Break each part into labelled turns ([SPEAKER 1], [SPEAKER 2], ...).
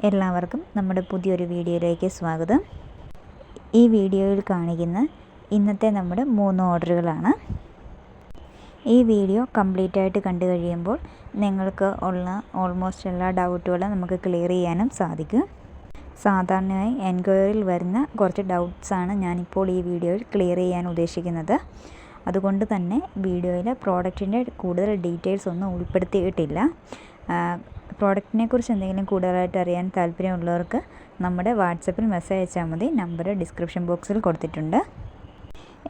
[SPEAKER 1] എല്ലാവർക്കും നമ്മുടെ പുതിയൊരു വീഡിയോയിലേക്ക് സ്വാഗതം. ഈ വീഡിയോയിൽ കാണിക്കുന്ന ഇന്നത്തെ നമ്മുടെ മൂന്ന് ഓർഡറുകളാണ്. ഈ വീഡിയോ കംപ്ലീറ്റ് ആയിട്ട് കണ്ടു കഴിയുമ്പോൾ നിങ്ങൾക്ക് ഉള്ള ഓൾമോസ്റ്റ് എല്ലാ ഡൗട്ടുകളും നമുക്ക് ക്ലിയർ ചെയ്യാനും സാധിക്കും. സാധാരണയായി എൻക്വയറിയിൽ വരുന്ന കുറച്ച് ഡൗട്ട്സാണ് ഞാനിപ്പോൾ ഈ വീഡിയോയിൽ ക്ലിയർ ചെയ്യാൻ ഉദ്ദേശിക്കുന്നത്. അതുകൊണ്ട് തന്നെ വീഡിയോയിലെ പ്രോഡക്റ്റിന്റെ കൂടുതൽ ഡീറ്റെയിൽസ് ഒന്നും ഉൾപ്പെടുത്തിയിട്ടില്ല. പ്രോഡക്റ്റിനെ കുറിച്ച് എന്തെങ്കിലും കൂടുതലായിട്ട് അറിയാൻ താല്പര്യമുള്ളവർക്ക് നമ്മുടെ വാട്സപ്പിൽ മെസ്സേജ് അയച്ചാൽ മതി. നമ്പർ ഡിസ്ക്രിപ്ഷൻ ബോക്സിൽ കൊടുത്തിട്ടുണ്ട്.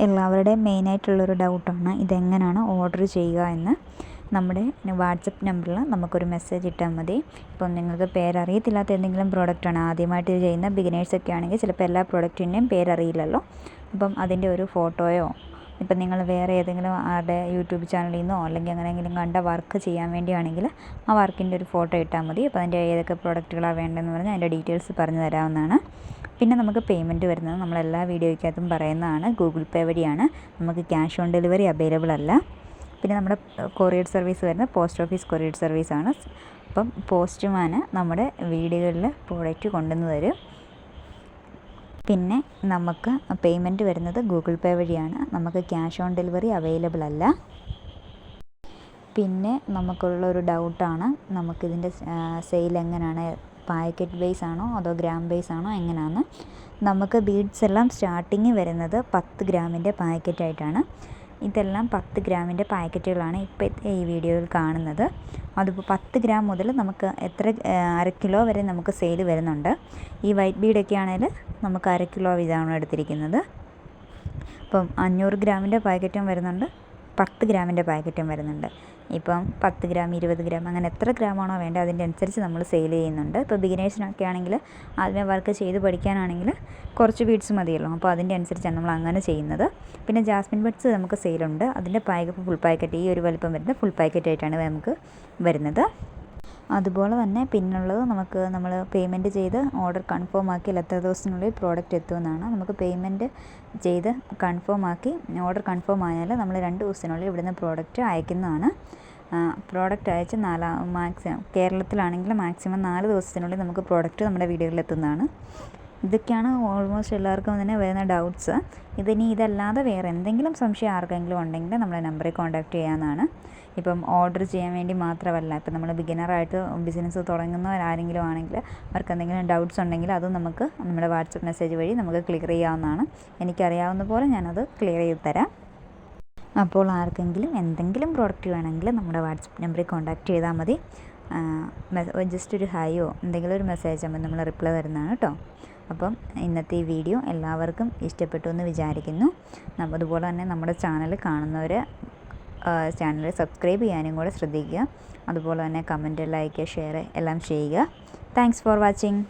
[SPEAKER 1] എല്ലാവരുടെയും മെയിനായിട്ടുള്ളൊരു ഡൗട്ടാണ് ഇതെങ്ങനെയാണ് ഓർഡർ ചെയ്യുക എന്ന്. നമ്മുടെ വാട്സപ്പ് നമ്പറിൽ നമുക്കൊരു മെസ്സേജ് ഇട്ടാൽ മതി. ഇപ്പം നിങ്ങൾക്ക് പേരറിയത്തില്ലാത്ത എന്തെങ്കിലും പ്രോഡക്റ്റാണ് ആദ്യമായിട്ട് ചെയ്യുന്ന ബിഗിനേഴ്സൊക്കെ ആണെങ്കിൽ ചിലപ്പോൾ എല്ലാ പ്രോഡക്റ്റിന്റെയും പേരറിയില്ലല്ലോ. അപ്പം അതിന്റെ ഒരു ഫോട്ടോയോ ഇപ്പം നിങ്ങൾ വേറെ ഏതെങ്കിലും ആരുടെ യൂട്യൂബ് ചാനലിൽ നിന്നോ അല്ലെങ്കിൽ അങ്ങനെയെങ്കിലും കണ്ട വർക്ക് ചെയ്യാൻ വേണ്ടിയാണെങ്കിൽ ആ വർക്കിന്റെ ഒരു ഫോട്ടോ ഇട്ടാൽ മതി. അപ്പോൾ അതിന്റെ ഏതൊക്കെ പ്രോഡക്റ്റുകളാണ് വേണ്ടതെന്ന് പറഞ്ഞാൽ അതിന്റെ ഡീറ്റെയിൽസ് പറഞ്ഞു തരാവുന്നതാണ്. പിന്നെ നമുക്ക് പേയ്മെന്റ് വരുന്നത് നമ്മളെല്ലാ വീഡിയോയ്ക്കകത്തും പറയുന്നതാണ്. ഗൂഗിൾ പേ വഴിയാണ്. നമുക്ക് ക്യാഷ് ഓൺ ഡെലിവറി അവൈലബിൾ അല്ല. പിന്നെ നമ്മുടെ കൊറിയർ സർവീസ് വരുന്നത് പോസ്റ്റ് ഓഫീസ് കൊറിയർ സർവീസാണ്. അപ്പം പോസ്റ്റ്മാന് നമ്മുടെ വീടുകളിൽ പ്രോഡക്റ്റ് കൊണ്ടുവന്ന് തരും. പിന്നെ നമുക്ക് പേയ്മെന്റ് വരുന്നത് ഗൂഗിൾ പേ വഴിയാണ്. നമുക്ക് ക്യാഷ് ഓൺ ഡെലിവറി അവൈലബിൾ അല്ല. പിന്നെ നമുക്കുള്ള ഒരു ഡൗട്ടാണ് നമുക്കിതിന്റെ സെയിൽ എങ്ങനെയാണ് പാക്കറ്റ് ബേസ് ആണോ അതോ ഗ്രാം ബേസ് ആണോ? എങ്ങനെയാണ് നമുക്ക് ബീഡ്സ് എല്ലാം സ്റ്റാർട്ടിങ് വരുന്നത് പത്ത് ഗ്രാമിന്റെ പാക്കറ്റായിട്ടാണ് ഇതെല്ലാം പത്ത് ഗ്രാമിന്റെ പാക്കറ്റുകളാണ് ഇപ്പോൾ ഈ വീഡിയോയിൽ കാണുന്നത്. അതിപ്പോൾ പത്ത് ഗ്രാം മുതൽ നമുക്ക് എത്ര അര കിലോ വരെ നമുക്ക് സെയിൽ വരുന്നുണ്ട്. ഈ വൈറ്റ് ബീഡൊക്കെ ആണെങ്കിൽ നമുക്ക് അര കിലോ വീതമാണ് എടുത്തിരിക്കുന്നത്. അപ്പം അഞ്ഞൂറ് ഗ്രാമിന്റെ പാക്കറ്റും വരുന്നുണ്ട്. പത്ത് ഗ്രാമിന്റെ പാക്കറ്റും വരുന്നുണ്ട്. ഇപ്പം പത്ത് ഗ്രാം ഇരുപത് ഗ്രാം അങ്ങനെ എത്ര ഗ്രാമാണോ വേണ്ടത് അതിന്റെ അനുസരിച്ച് നമ്മൾ സെയിൽ ചെയ്യുന്നുണ്ട്. ഇപ്പോൾ ബിഗിനേഴ്സിനൊക്കെ ആണെങ്കിൽ ആദ്യമേ വർക്ക് ചെയ്ത് പഠിക്കാനാണെങ്കിൽ കുറച്ച് ബീഡ്സ് മതിയല്ലോ. അപ്പോൾ അതിന്റെ അനുസരിച്ചാണ് നമ്മൾ അങ്ങനെ ചെയ്യുന്നത്. പിന്നെ ജാസ്മിൻ ബഡ്സ് നമുക്ക് സെയിലുണ്ട്. അതിന്റെ പാക്കറ്റ് ഫുൾ പാക്കറ്റ് ഈ ഒരു വലിപ്പം വരുന്ന ഫുൾ പാക്കറ്റായിട്ടാണ് നമുക്ക് വരുന്നത്. അതുപോലെ തന്നെ പിന്നുള്ളത് നമുക്ക് നമ്മൾ പേയ്മെന്റ് ചെയ്ത് ഓർഡർ കൺഫേം ആക്കിയാൽ എത്ര ദിവസത്തിനുള്ളിൽ പ്രോഡക്റ്റ് എത്തുമെന്നാണ് നമുക്ക് പേയ്മെന്റ് ചെയ്ത് കൺഫേം ആക്കി ഓർഡർ കൺഫേം ആയാൽ നമ്മൾ രണ്ട് ദിവസത്തിനുള്ളിൽ ഇവിടുന്ന് പ്രോഡക്റ്റ് അയക്കുന്നതാണ്. പ്രോഡക്റ്റ് അയച്ച് നാലാ മാക്സിമം കേരളത്തിലാണെങ്കിൽ മാക്സിമം നാല് ദിവസത്തിനുള്ളിൽ നമുക്ക് പ്രോഡക്റ്റ് നമ്മുടെ വീടുകളിൽ എത്തുന്നതാണ്. ഇതൊക്കെയാണ് ഓൾമോസ്റ്റ് എല്ലാവർക്കും തന്നെ വരുന്ന ഡൗട്ട്സ് ഇതിനി ഇതല്ലാതെ വേറെ എന്തെങ്കിലും സംശയം ആർക്കെങ്കിലും ഉണ്ടെങ്കിൽ നമ്മളെ നമ്പറിൽ കോൺടാക്റ്റ് ചെയ്യാവുന്നതാണ്. ഇപ്പം ഓർഡർ ചെയ്യാൻ വേണ്ടി മാത്രമല്ല. ഇപ്പം നമ്മൾ ബിഗിനറായിട്ട് ബിസിനസ് തുടങ്ങുന്നവരാരെങ്കിലും ആണെങ്കിൽ അവർക്ക് എന്തെങ്കിലും ഡൗട്ട്സ് ഉണ്ടെങ്കിൽ അതും നമുക്ക് നമ്മുടെ വാട്സപ്പ് മെസ്സേജ് വഴി നമുക്ക് ക്ലിയർ ചെയ്യാവുന്നതാണ്. എനിക്കറിയാവുന്ന പോലെ ഞാനത് ക്ലിയർ ചെയ്ത് തരാം. അപ്പോൾ ആർക്കെങ്കിലും എന്തെങ്കിലും പ്രോഡക്റ്റ് വേണമെങ്കിൽ നമ്മുടെ വാട്സപ്പ് നമ്പറിൽ കോൺടാക്റ്റ് ചെയ്താൽ മതി. ജസ്റ്റ് ഒരു ഹായോ എന്തെങ്കിലും ഒരു മെസ്സേജ് ആകുമ്പോൾ നമ്മൾ റിപ്ലൈ തരുന്നതാണ് കേട്ടോ. അപ്പം ഇന്നത്തെ ഈ വീഡിയോ എല്ലാവർക്കും ഇഷ്ടപ്പെട്ടു എന്ന് വിചാരിക്കുന്നു. അതുപോലെ തന്നെ നമ്മുടെ ചാനൽ കാണുന്നവർ ചാനൽ സബ്സ്ക്രൈബ് ചെയ്യാനും കൂടെ ശ്രദ്ധിക്കുക. അതുപോലെ തന്നെ കമന്റ് ലൈക്ക് ഷെയർ എല്ലാം ചെയ്യുക. Thanks for watching.